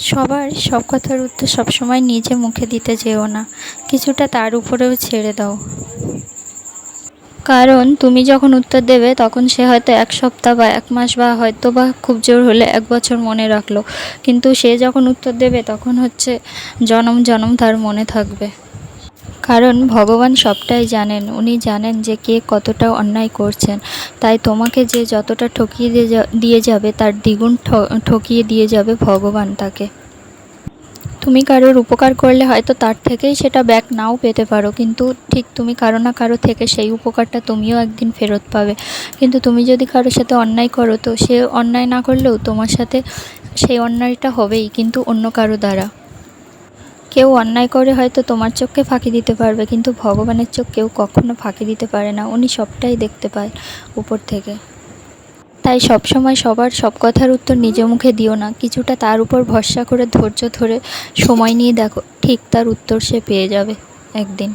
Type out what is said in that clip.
সবার সব কথার উত্তর সবসময় নিজে মুখে দিতে যেও না। কিছুটা তার উপরেও ছেড়ে দাও। কারণ তুমি যখন উত্তর দেবে, তখন সে হয়তো এক সপ্তাহ বা এক মাস বা হয়তো বা খুব জোর হলে এক বছর মনে রাখল। কিন্তু সে যখন উত্তর দেবে, তখন হচ্ছে জনম জনম তার মনে থাকবে। কারণ ভগবান সবটাই জানেন, উনি জানেন যে কে কতটা অন্যায় করছেন। তাই তোমাকে যে যতটা ঠকিয়ে দিয়ে যাবে, তার দ্বিগুণ ঠকিয়ে দিয়ে যাবে ভগবান তাকে। তুমি কারোর উপকার করলে হয়তো তার থেকেই সেটা ব্যাক নাও পেতে পারো, কিন্তু ঠিক তুমি কারও না কারও থেকে সেই উপকারটা তুমিও একদিন ফেরত পাবে। কিন্তু তুমি যদি কারোর সাথে অন্যায় করো, তো সে অন্যায় না করলেও তোমার সাথে সেই অন্যায়টা হবেই, কিন্তু অন্য কারও দ্বারা। কেউ অন্যায় করে হয়তো তোমার চোখকে ফাঁকি দিতে পারবে, কিন্তু ভগবানের চোখ কেউ কখনো ফাঁকি দিতে পারে না। উনি সবটাই দেখতে পায় উপর থেকে। তাই সবসময় সবার সব কথার উত্তর নিজ মুখে দিও না। কিছুটা তার উপর ভরসা করে, ধৈর্য ধরে সময় নিয়ে দেখো, ঠিক তার উত্তর সে পেয়ে যাবে একদিন।